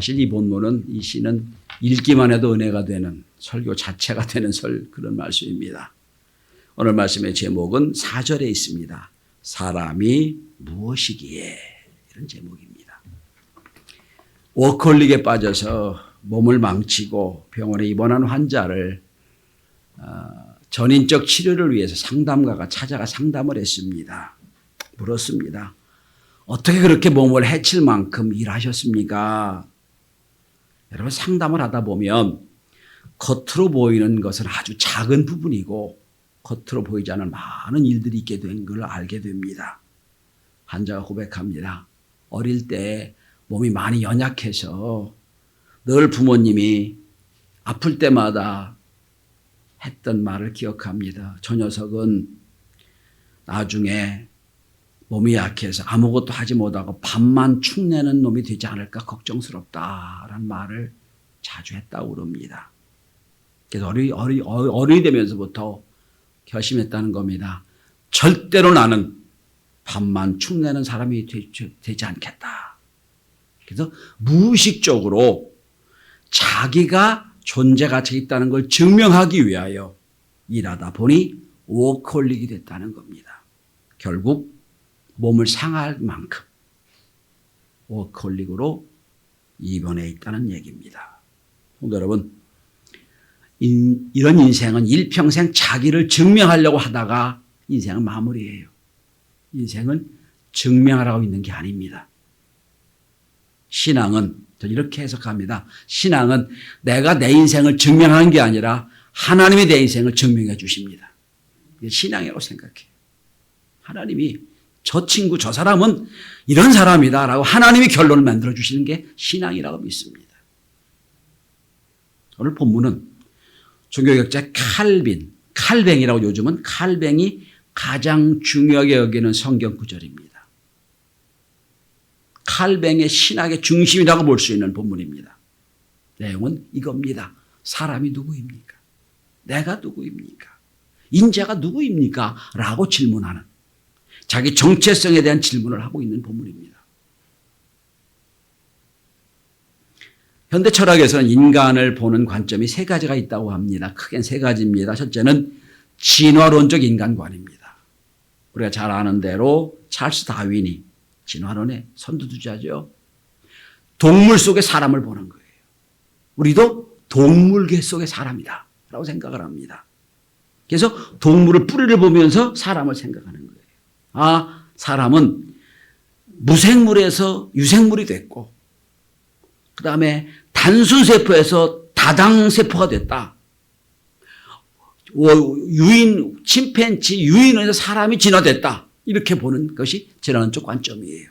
사실 이 본문은 이 시는 읽기만 해도 은혜가 되는 설교 자체가 되는 설 그런 말씀입니다. 오늘 말씀의 제목은 4절에 있습니다. 사람이 무엇이기에 이런 제목입니다. 워컬릭에 빠져서 몸을 망치고 병원에 입원한 환자를 어, 전인적 치료를 위해서 상담가가 찾아가 상담을 했습니다. 물었습니다. 어떻게 그렇게 몸을 해칠 만큼 일하셨습니까? 여러분 상담을 하다 보면 겉으로 보이는 것은 아주 작은 부분이고 겉으로 보이지 않은 많은 일들이 있게 된 걸 알게 됩니다. 환자가 고백합니다. 어릴 때 몸이 많이 연약해서 늘 부모님이 아플 때마다 했던 말을 기억합니다. 저 녀석은 나중에 몸이 약해서 아무것도 하지 못하고 밥만 축내는 놈이 되지 않을까 걱정스럽다라는 말을 자주 했다고 그럽니다. 그래서 어리, 어리, 어른이 되면서부터 결심했다는 겁니다. 절대로 나는 밥만 축내는 사람이 되지, 되지 않겠다. 그래서 무의식적으로 자기가 존재 가치 있다는 걸 증명하기 위하여 일하다 보니 워컬릭이 됐다는 겁니다. 결국 몸을 상할 만큼 워컬릭으로 입원해 있다는 얘기입니다. 여러분, 인, 이런 인생은 일평생 자기를 증명하려고 하다가 인생은 마무리예요. 인생은 증명하라고 있는 게 아닙니다. 신앙은 전 이렇게 해석합니다. 신앙은 내가 내 인생을 증명하는 게 아니라 하나님이 내 인생을 증명해 주십니다. 신앙이라고 생각해요. 하나님이 저 친구, 저 사람은 이런 사람이다 라고 하나님이 결론을 만들어 주시는 게 신앙이라고 믿습니다. 오늘 본문은 종교개혁자 칼빈, 칼뱅이라고 요즘은 칼뱅이 가장 중요하게 여기는 성경 구절입니다. 칼뱅의 신학의 중심이라고 볼 수 있는 본문입니다. 내용은 이겁니다. 사람이 누구입니까? 내가 누구입니까? 인자가 누구입니까? 라고 질문하는 자기 정체성에 대한 질문을 하고 있는 본문입니다. 현대 철학에서는 인간을 보는 관점이 세 가지가 있다고 합니다. 크게 세 가지입니다. 첫째는 진화론적 인간관입니다. 우리가 잘 아는 대로 찰스 다윈이 진화론의 선두주자죠. 동물 속에 사람을 보는 거예요. 우리도 동물계 속의 사람이다. 라고 생각을 합니다. 그래서 동물의 뿌리를 보면서 사람을 생각하는 거예요. 아, 사람은 무생물에서 유생물이 됐고, 그 다음에 단순세포에서 다당세포가 됐다. 유인, 침팬치, 유인에서 사람이 진화됐다. 이렇게 보는 것이 진화론적 관점이에요.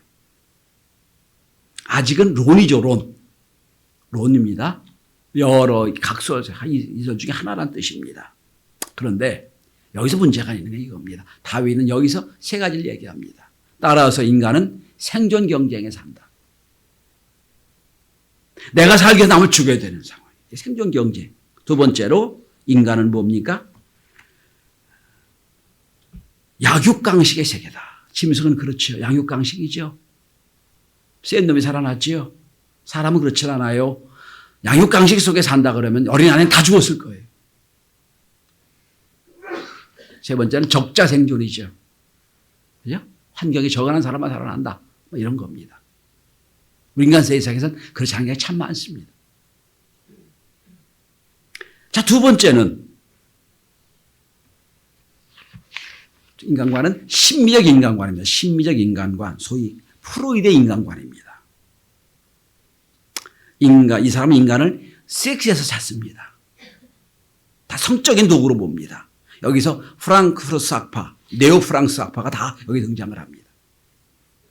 아직은 론이죠, 론. 론입니다. 여러 각설, 이설 중에 하나란 뜻입니다. 그런데 여기서 문제가 있는 게 이겁니다. 다윗은 여기서 세 가지를 얘기합니다. 따라서 인간은 생존 경쟁에 산다. 내가 살기 위해서 남을 죽여야 되는 상황. 생존 경쟁. 두 번째로 인간은 뭡니까? 약육강식의 세계다. 짐승은 그렇죠. 양육강식이죠. 센 놈이 살아났지요. 사람은 그렇지 않아요. 양육강식 속에 산다 그러면 어린 아이는 다 죽었을 거예요. 세 번째는 적자 생존이죠. 그죠? 환경이 적어난 사람만 살아난다. 뭐 이런 겁니다. 인간 세상에서는 그렇지 않은 게 참 많습니다. 자, 두 번째는 인간관은 심미적 인간관입니다. 심미적 인간관, 소위 프로이드의 인간관입니다. 인간, 이 사람은 인간을 섹스에서 찾습니다. 다 성적인 도구로 봅니다. 여기서 프랑크푸르트 학파, 네오 프랑스 학파가 다 여기 등장을 합니다.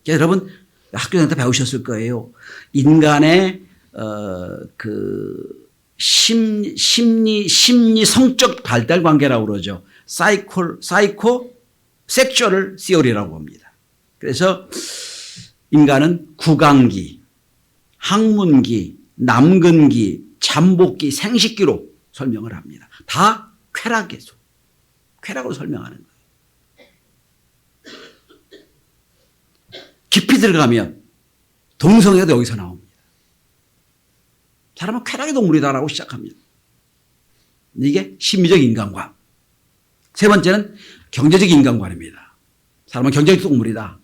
여러분 학교 다닐 때 배우셨을 거예요. 인간의 어, 그 심, 심리 심리 성적 발달 관계라고 그러죠. 사이콜 사이코 섹슈얼 시오리라고 합니다. 그래서 인간은 구강기, 항문기, 남근기, 잠복기, 생식기로 설명을 합니다. 다 쾌락에서 쾌락으로 설명하는 거예요. 깊이 들어가면 동성애도 여기서 나옵니다. 사람은 쾌락의 동물이다라고 시작합니다. 이게 심리적 인간관. 세 번째는 경제적 인간관입니다. 사람은 경제적 동물이다.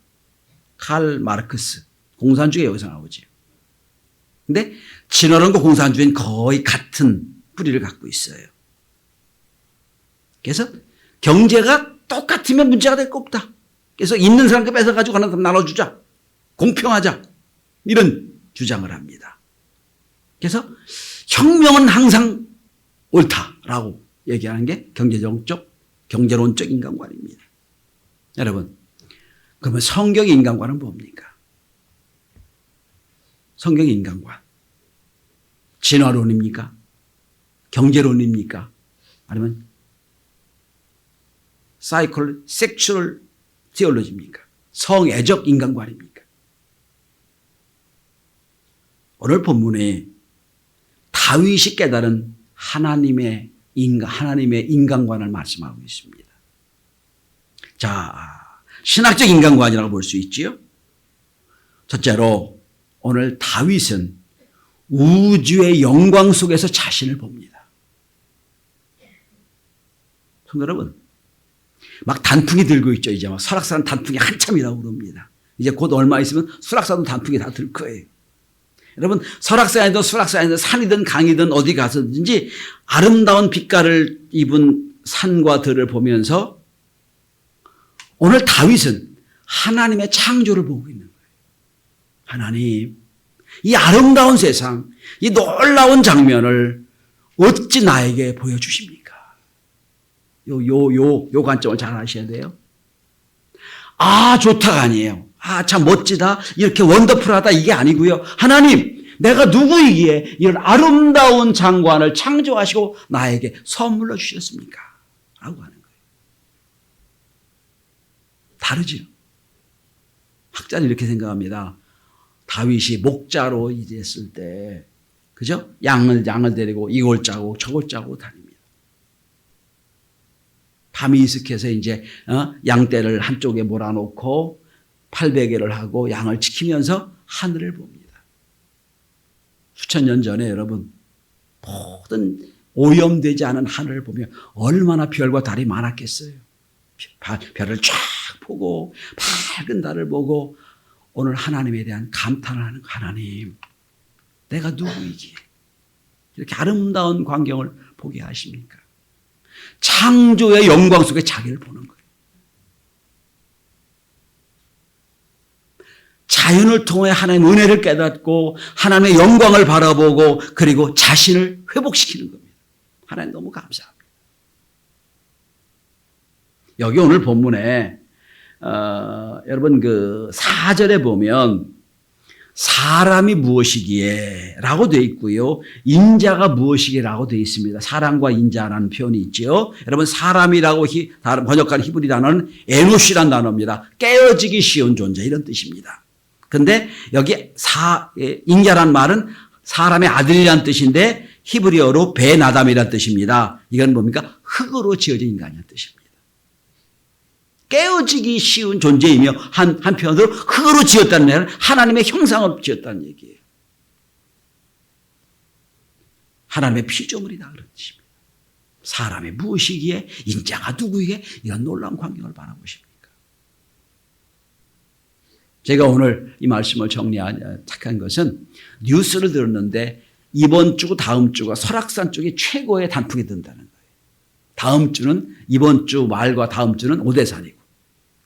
칼 마르크스. 공산주의 여기서 나오지. 근데 진화론과 공산주의는 거의 같은 뿌리를 갖고 있어요. 그래서 경제가 똑같으면 문제가 될 거 없다. 그래서 있는 사람께 뺏어가지고 하나 나눠주자. 공평하자. 이런 주장을 합니다. 그래서 혁명은 항상 옳다라고 얘기하는 게 경제정적, 경제론적 인간관입니다. 여러분, 그러면 성경 인간관은 뭡니까? 성경 인간관. 진화론입니까? 경제론입니까? 아니면 사이클 섹슈얼 티올로지입니까? 성애적 인간관입니까? 오늘 본문에 다윗이 깨달은 하나님의 인간, 하나님의 인간관을 말씀하고 있습니다. 자, 신학적 인간관이라고 볼 수 있지요. 첫째로 오늘 다윗은 우주의 영광 속에서 자신을 봅니다. 성도 여러분, 막 단풍이 들고 있죠. 이제 막 설악산 단풍이 한참이라고 그럽니다. 이제 곧 얼마 있으면 설악산도 단풍이 다 들 거예요. 여러분 설악산이든 수락산이든 산이든 강이든 어디 가서든지 아름다운 빛깔을 입은 산과 들을 보면서 오늘 다윗은 하나님의 창조를 보고 있는 거예요. 하나님, 이 아름다운 세상, 이 놀라운 장면을 어찌 나에게 보여주십니까? 요, 요, 요, 요 관점을 잘 아셔야 돼요. 아, 좋다가 아니에요. 아, 참 멋지다. 이렇게 원더풀하다. 이게 아니고요. 하나님, 내가 누구이기에 이런 아름다운 장관을 창조하시고 나에게 선물로 주셨습니까? 라고 하는 거예요. 다르죠. 학자는 이렇게 생각합니다. 다윗이 목자로 이랬을 때, 그죠? 양을, 양을 데리고 이걸 짜고 저걸 짜고 다닙니다. 밤이 이슥해서 이제, 어? 양떼를 한쪽에 몰아놓고 800개를 하고 양을 지키면서 하늘을 봅니다. 수천 년 전에 여러분, 모든 오염되지 않은 하늘을 보면 얼마나 별과 달이 많았겠어요. 별을 쫙 보고 밝은 달을 보고 오늘 하나님에 대한 감탄을 하는 하나님 내가 누구이기에 이렇게 아름다운 광경을 보게 하십니까? 창조의 영광 속에 자기를 보는 거예요. 자연을 통해 하나님의 은혜를 깨닫고 하나님의 영광을 바라보고 그리고 자신을 회복시키는 겁니다. 하나님 너무 감사합니다. 여기 오늘 본문에 어, 여러분 그 4절에 보면 사람이 무엇이기에 라고 되어 있고요. 인자가 무엇이기라고 되어 있습니다. 사람과 인자라는 표현이 있죠. 여러분 사람이라고 히, 다른 번역한 히브리 단어는 에노시란 단어입니다. 깨어지기 쉬운 존재 이런 뜻입니다. 근데 여기 사, 예, 인자란 말은 사람의 아들이란 뜻인데 히브리어로 베나담이란 뜻입니다. 이건 뭡니까? 흙으로 지어진 인간이란 뜻입니다. 깨어지기 쉬운 존재이며 한, 한편으로 흙으로 지었다는 말은 하나님의 형상을 지었다는 얘기예요. 하나님의 피조물이다 그런 뜻입니다. 사람의 무엇이기에 인자가 누구에게 이런 놀라운 광경을 바라보십니까? 제가 오늘 이 말씀을 정리한 착한 것은 뉴스를 들었는데 이번 주 다음 주가 설악산 쪽이 최고의 단풍이 든다는 거예요. 다음 주는 이번 주 말과 다음 주는 오대산이고.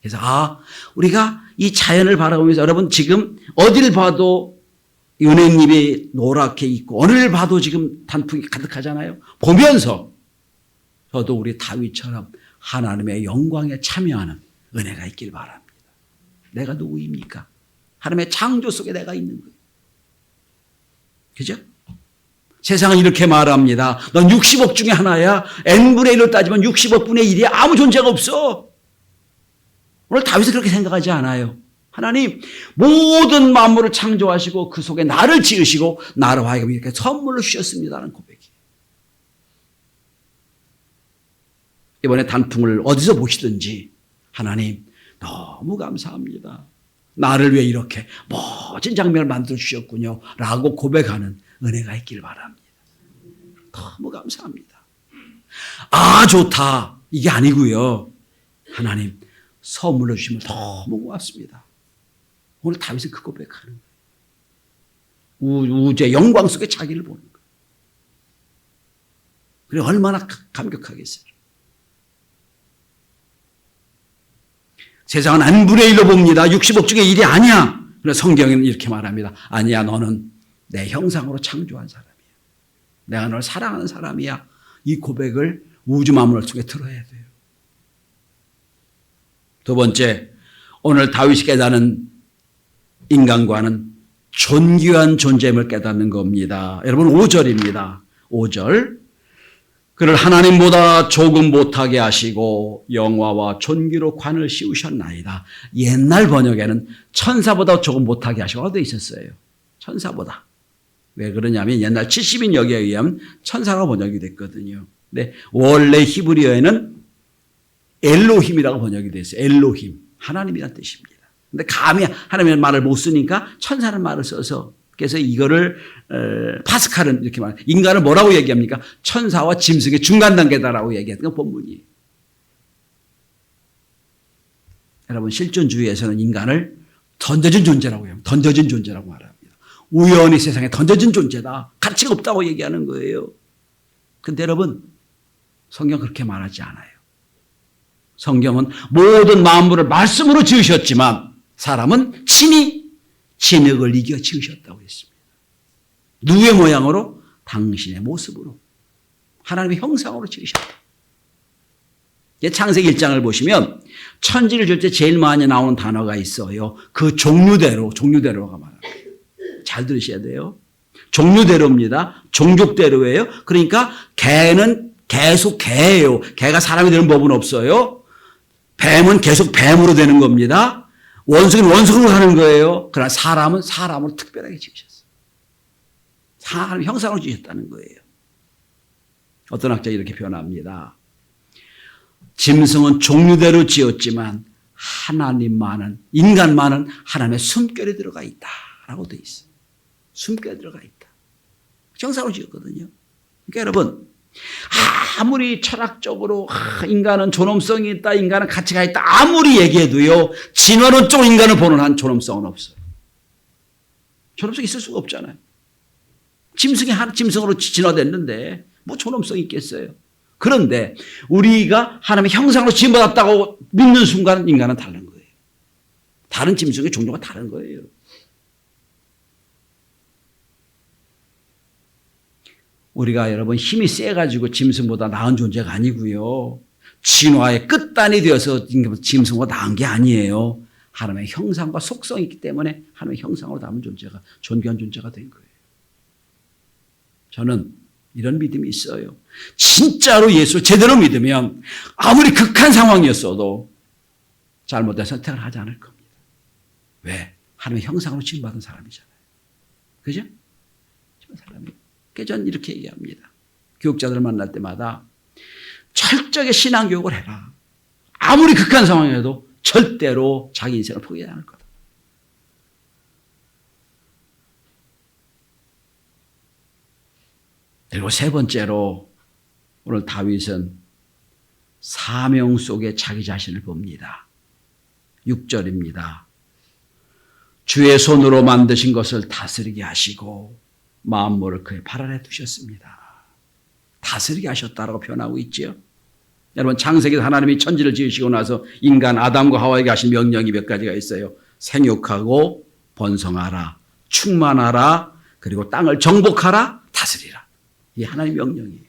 그래서 아 우리가 이 자연을 바라보면서 여러분 지금 어딜 봐도 은행잎이 노랗게 있고 어느를 봐도 지금 단풍이 가득하잖아요. 보면서 저도 우리 다윗처럼 하나님의 영광에 참여하는 은혜가 있길 바랍니다. 내가 누구입니까? 하나님의 창조 속에 내가 있는 거예요. 그죠? 세상은 이렇게 말합니다. 넌 60억 중에 하나야. n분의 1로 따지면 60억 분의 1이 아무 존재가 없어. 오늘 다윗은 그렇게 생각하지 않아요. 하나님 모든 만물을 창조하시고 그 속에 나를 지으시고 나를 하여금 이렇게 선물로 주셨습니다라는 고백이. 이번에 단풍을 어디서 보시든지 하나님 너무 감사합니다. 나를 위해 이렇게 멋진 장면을 만들어 주셨군요. 라고 고백하는 은혜가 있길 바랍니다. 너무 감사합니다. 아, 좋다. 이게 아니고요. 하나님, 선물로 주시면 너무 고맙습니다. 오늘 다윗은 그 고백하는 거예요. 우- 우주의 영광 속에 자기를 보는 거예요. 얼마나 가- 감격하겠어요. 세상은 안분의 일로 봅니다. 60억 중에 일이 아니야. 그래 성경은 이렇게 말합니다. 아니야, 너는 내 형상으로 창조한 사람이야. 내가 널 사랑하는 사람이야. 이 고백을 우주 만물 속에 들어야 돼요. 두 번째, 오늘 다윗이 깨닫는 인간과는 존귀한 존재임을 깨닫는 겁니다. 여러분 5절입니다. 5절. 그를 하나님보다 조금 못하게 하시고 영화와 존귀로 관을 씌우셨나이다. 옛날 번역에는 천사보다 조금 못하게 하시고 되어 있었어요. 천사보다. 왜 그러냐면 옛날 70인 역에 의하면 천사가 번역이 됐거든요. 근데 원래 히브리어에는 엘로힘이라고 번역이 됐어요. 엘로힘. 하나님이란 뜻입니다. 근데 감히 하나님의 말을 못 쓰니까 천사는 말을 써서 그래서 이거를 어, 파스칼은 이렇게 말 인간을 뭐라고 얘기합니까? 천사와 짐승의 중간 단계다라고 얘기했던 건 본문이에요. 여러분 실존주의에서는 인간을 던져진 존재라고 해요. 던져진 존재라고 말합니다. 우연히 세상에 던져진 존재다. 가치가 없다고 얘기하는 거예요. 근데 여러분 성경 그렇게 말하지 않아요. 성경은 모든 만물을 말씀으로 지으셨지만 사람은 친히 진흙을 이겨 지으셨다고 했습니다. 누구의 모양으로? 당신의 모습으로. 하나님의 형상으로 지으셨다. 이제 창세기 1장을 보시면 천지를 줄 때 제일 많이 나오는 단어가 있어요. 그 종류대로, 종류대로가 말합니다. 잘 들으셔야 돼요. 종류대로입니다. 종족대로예요. 그러니까 개는 계속 개예요. 개가 사람이 되는 법은 없어요. 뱀은 계속 뱀으로 되는 겁니다. 원숭이는 원숭이로 가는 거예요. 그러나 사람은 사람으로 특별하게 지으셨어요. 사람 형상으로 지으셨다는 거예요. 어떤 학자 이렇게 표현합니다. 짐승은 종류대로 지었지만 하나님만은 인간만은 하나님의 숨결이 들어가 있다라고 돼 있어요. 숨결이 들어가 있다. 형상으로 지었거든요. 그러니까 여러분 아무리 철학적으로 아, 인간은 존엄성이 있다, 인간은 가치가 있다 아무리 얘기해도요 진화론적 인간을 보는 한 존엄성은 없어요. 존엄성 있을 수가 없잖아요. 짐승이 한 짐승으로 진화됐는데 뭐 존엄성이 있겠어요. 그런데 우리가 하나님의 형상으로 지음받았다고 믿는 순간 인간은 다른 거예요. 다른 짐승의 종류가 다른 거예요. 우리가 여러분 힘이 세가지고 짐승보다 나은 존재가 아니고요. 진화의 끝단이 되어서 짐승보다 나은 게 아니에요. 하나님의 형상과 속성이 있기 때문에 하나님의 형상으로 담은 존재가 존귀한 존재가 된 거예요. 저는 이런 믿음이 있어요. 진짜로 예수를 제대로 믿으면 아무리 극한 상황이었어도 잘못된 선택을 하지 않을 겁니다. 왜? 하나님의 형상으로 지음받은 사람이잖아요. 그죠? 사람이. 저는 이렇게 얘기합니다. 교육자들을 만날 때마다 철저하게 신앙 교육을 해라. 아무리 극한 상황이라도 절대로 자기 인생을 포기하지 않을 거다. 그리고 세 번째로 오늘 다윗은 사명 속에 자기 자신을 봅니다. 6절입니다. 주의 손으로 만드신 것을 다스리게 하시고 만물을 그의 발 아래 두셨습니다. 다스리게 하셨다라고 표현하고 있지요. 여러분 창세기에서 하나님이 천지를 지으시고 나서 인간 아담과 하와에게 하신 명령이 몇 가지가 있어요. 생육하고 번성하라, 충만하라, 그리고 땅을 정복하라, 다스리라. 이 하나님 명령이에요.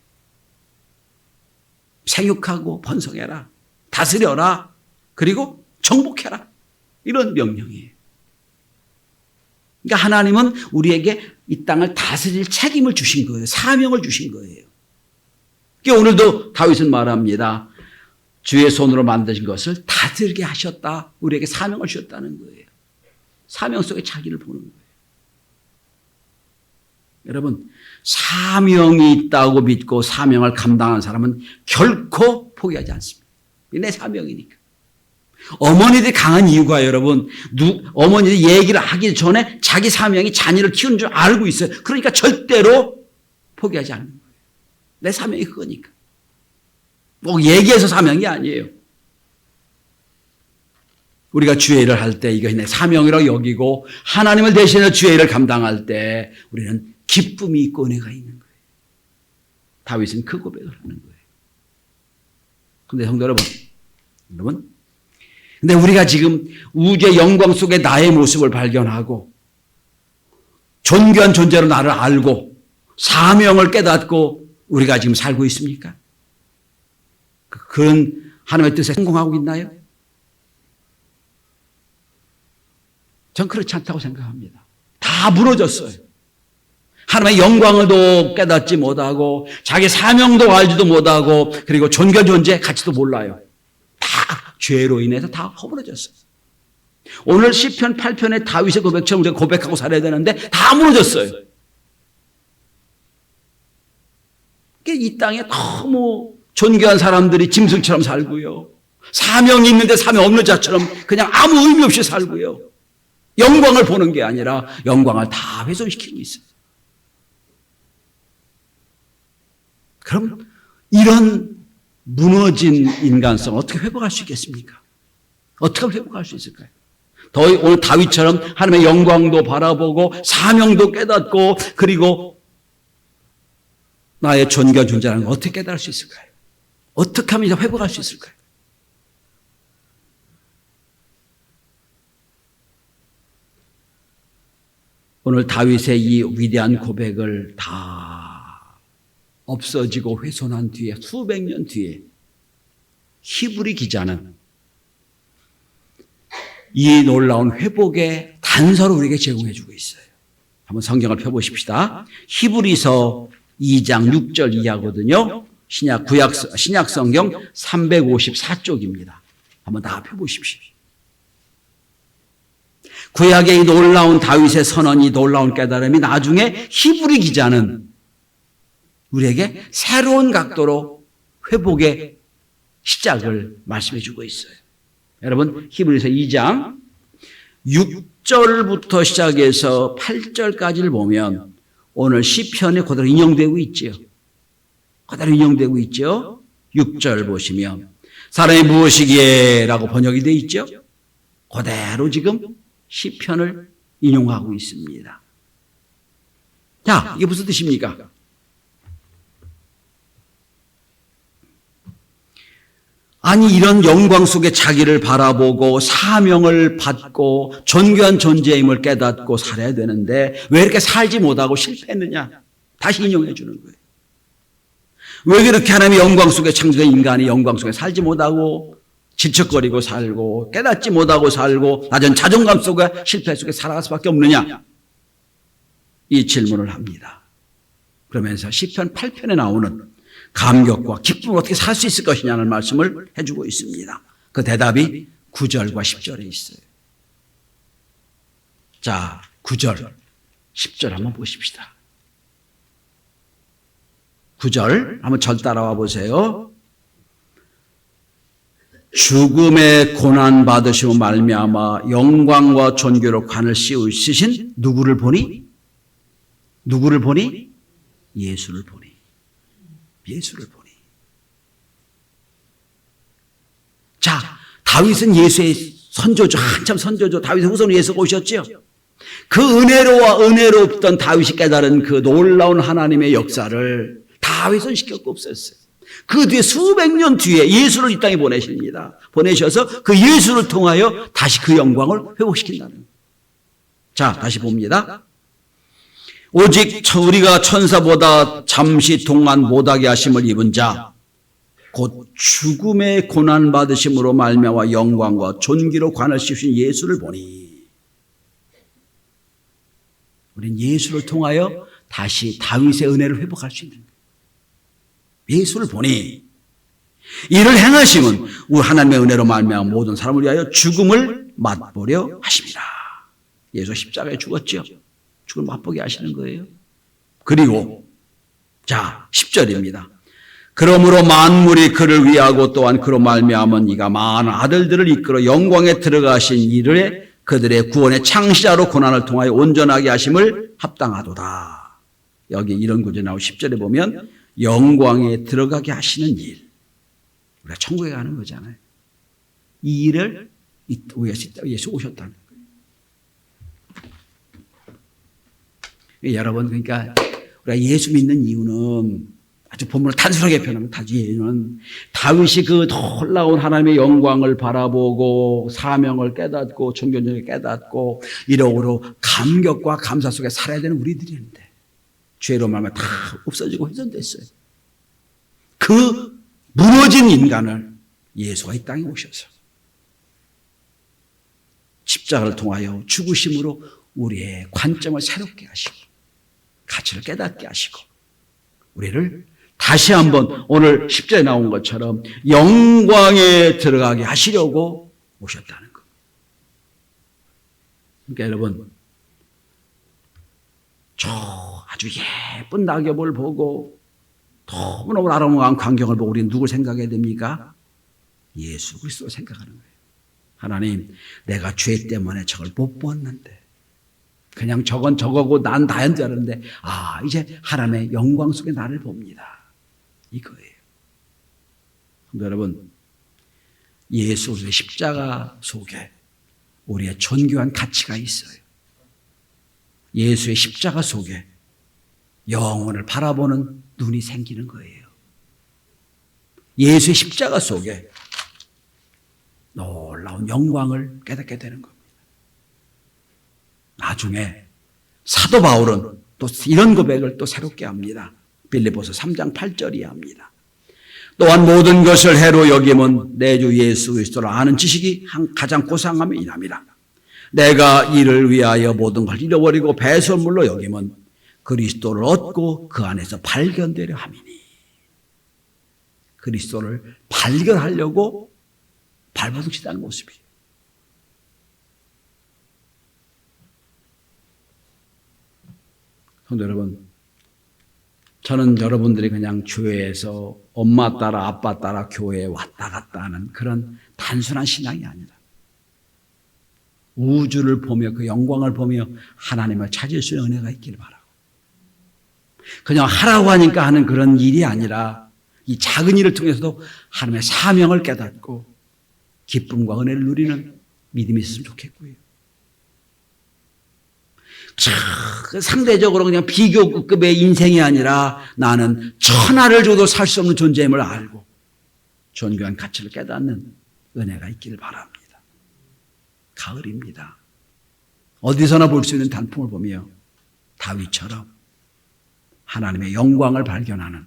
생육하고 번성해라, 다스려라, 그리고 정복해라. 이런 명령이에요. 그러니까 하나님은 우리에게 이 땅을 다스릴 책임을 주신 거예요. 사명을 주신 거예요. 그러니까 오늘도 다윗은 말합니다. 주의 손으로 만드신 것을 다스리게 하셨다. 우리에게 사명을 주셨다는 거예요. 사명 속에 자기를 보는 거예요. 여러분, 사명이 있다고 믿고 사명을 감당하는 사람은 결코 포기하지 않습니다. 내 사명이니까. 어머니들이 강한 이유가 여러분, 누, 어머니들이 얘기를 하기 전에 자기 사명이 자녀를 키우는 줄 알고 있어요. 그러니까 절대로 포기하지 않는 거예요. 내 사명이 그거니까. 뭐 얘기해서 사명이 아니에요. 우리가 주의 일을 할 때 이거 내 사명이라고 여기고 하나님을 대신해 주의 일을 감당할 때 우리는 기쁨이 있고 은혜가 있는 거예요. 다윗은 그 고백을 하는 거예요. 근데 성도 여러분, 여러분, 근데 우리가 지금 우주의 영광 속에 나의 모습을 발견하고 존귀한 존재로 나를 알고 사명을 깨닫고 우리가 지금 살고 있습니까? 그- 그런 하나님의 뜻에 성공하고 있나요? 전 그렇지 않다고 생각합니다. 다 무너졌어요. 하나님의 영광을도 깨닫지 못하고 자기 사명도 알지도 못하고 그리고 존귀한 존재 가치도 몰라요. 다 죄로 인해서 다 허물어졌어요. 오늘 시편 8편의 다윗의 고백처럼 우리가 고백하고 살아야 되는데 다 무너졌어요. 이 땅에 너무 존귀한 사람들이 짐승처럼 살고요. 사명이 있는데 사명 없는 자처럼 그냥 아무 의미 없이 살고요. 영광을 보는 게 아니라 영광을 다 훼손시키고 있어요. 그럼 이런 무너진 인간성 어떻게 회복할 수 있겠습니까? 어떻게 회복할 수 있을까요? 더 오늘 다윗처럼 하나님의 영광도 바라보고 사명도 깨닫고 그리고 나의 존귀한 존재라는 걸 어떻게 깨달을 수 있을까요? 어떻게 하면 이제 회복할 수 있을까요? 오늘 다윗의 이 위대한 고백을 다 없어지고 훼손한 뒤에 수백 년 뒤에 히브리 기자는 이 놀라운 회복의 단서를 우리에게 제공해 주고 있어요. 한번 성경을 펴보십시다. 히브리서 2장 6절 이하거든요. 신약 구약 신약 성경 354쪽입니다. 한번 다 펴보십시오. 구약의 이 놀라운 다윗의 선언이 놀라운 깨달음이 나중에 히브리 기자는 우리에게 새로운 각도로 회복의 시작을 말씀해 주고 있어요. 여러분 히브리서 2장 6절부터 시작해서 8절까지를 보면 오늘 시편에 그대로 인용되고 있지요. 그대로 인용되고 있죠. 6절 보시면 사람이 무엇이기에 라고 번역이 되어 있죠. 그대로 지금 시편을 인용하고 있습니다. 자, 이게 무슨 뜻입니까? 아니 이런 영광 속에 자기를 바라보고 사명을 받고 존귀한 존재임을 깨닫고 살아야 되는데 왜 이렇게 살지 못하고 실패했느냐? 다시 인용해 주는 거예요. 왜 그렇게 하나님의 영광 속에 창조된 인간이 영광 속에 살지 못하고 질척거리고 살고 깨닫지 못하고 살고 낮은 자존감 속에 실패 속에 살아갈 수밖에 없느냐? 이 질문을 합니다. 그러면서 시편 8편에 나오는 감격과 기쁨을 어떻게 살 수 있을 것이냐는 말씀을 해주고 있습니다. 그 대답이 9절과 10절에 있어요. 자, 9절, 10절 한번 보십시다. 9절 한번 절 따라와 보세요. 죽음의 고난 받으시고 말미암아 영광과 존귀로 관을 씌우시신 누구를 보니? 누구를 보니? 예수를 보니. 예수를 보니. 자, 다윗은 예수의 선조죠. 한참 선조죠. 다윗의 후손 예수가 오셨죠. 그 은혜로와 은혜롭던 다윗이 깨달은 그 놀라운 하나님의 역사를 다윗은 시켰고 없었어요. 그 뒤에 수백 년 뒤에 예수를 이 땅에 보내십니다. 보내셔서 그 예수를 통하여 다시 그 영광을 회복시킨다는. 자, 다시 봅니다. 오직 우리가 천사보다 잠시 동안 못하게 하심을 입은 자, 곧 죽음의 고난 받으심으로 말미암아 영광과 존귀로 씌우신 예수를 보니, 우리는 예수를 통하여 다시 다윗의 은혜를 회복할 수 있는 거예요. 예수를 보니 이를 행하심은 우리 하나님의 은혜로 말미암아 모든 사람을 위하여 죽음을 맛보려 하십니다. 예수 십자가에 죽었죠. 죽을 맛보게 하시는 거예요. 그리고 자 10절입니다. 그러므로 만물이 그를 위하고 또한 그로 말미암은 이가 많은 아들들을 이끌어 영광에 들어가신 이르에 그들의 구원의 창시자로 고난을 통하여 온전하게 하심을 합당하도다. 여기 이런 구절 나오고 10절에 보면 영광에 들어가게 하시는 일. 우리가 천국에 가는 거잖아요. 이 일을 예수 오셨다는 거예요. 여러분 그러니까 우리가 예수 믿는 이유는 아주 본문을 단순하게 표현하면 다지는 다윗이 그 놀라운 하나님의 영광을 바라보고 사명을 깨닫고 청견적을 깨닫고 이러고로 감격과 감사 속에 살아야 되는 우리들이었는데 죄로 말하면 다 없어지고 훼손됐어요. 그 무너진 인간을 예수가 이 땅에 오셔서 십자가를 통하여 죽으심으로 우리의 관점을 새롭게 하시고 가치를 깨닫게 하시고 우리를 다시 한번 오늘 10절에 나온 것처럼 영광에 들어가게 하시려고 오셨다는 것. 그러니까 여러분 저 아주 예쁜 낙엽을 보고 너무너무 아름다운 광경을 보고 우리는 누굴 생각해야 됩니까? 예수 그리스도를 생각하는 거예요. 하나님, 내가 죄 때문에 저걸 못 봤는데, 그냥 저건 저거고 난 다인 줄 알았는데, 아, 이제 하나님의 영광 속에 나를 봅니다. 이거예요. 여러분, 예수의 십자가 속에 우리의 존귀한 가치가 있어요. 예수의 십자가 속에 영혼을 바라보는 눈이 생기는 거예요. 예수의 십자가 속에 놀라운 영광을 깨닫게 되는 겁니다. 나중에 사도 바울은 또 이런 고백을 또 새롭게 합니다. 빌리보서 3장 8절이 합니다. 또한 모든 것을 해로 여김은 내 주 예수 그리스도를 아는 지식이 가장 고상함이 이랍니다. 내가 이를 위하여 모든 걸 잃어버리고 배설물로 여김은 그리스도를 얻고 그 안에서 발견되려 함이니 그리스도를 발견하려고 발버둥치다는 모습이에요. 성도 여러분, 저는 여러분들이 그냥 교회에서 엄마 따라 아빠 따라 교회에 왔다 갔다 하는 그런 단순한 신앙이 아니라 우주를 보며 그 영광을 보며 하나님을 찾을 수 있는 은혜가 있기를 바라고 그냥 하라고 하니까 하는 그런 일이 아니라 이 작은 일을 통해서도 하나님의 사명을 깨닫고 기쁨과 은혜를 누리는 믿음이 있으면 좋겠고요. 상대적으로 그냥 비교급의 인생이 아니라 나는 천하를 줘도 살 수 없는 존재임을 알고 존귀한 가치를 깨닫는 은혜가 있기를 바랍니다. 가을입니다. 어디서나 볼 수 있는 단풍을 보며 다윗처럼 하나님의 영광을 발견하는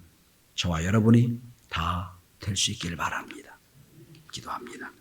저와 여러분이 다 될 수 있기를 바랍니다. 기도합니다.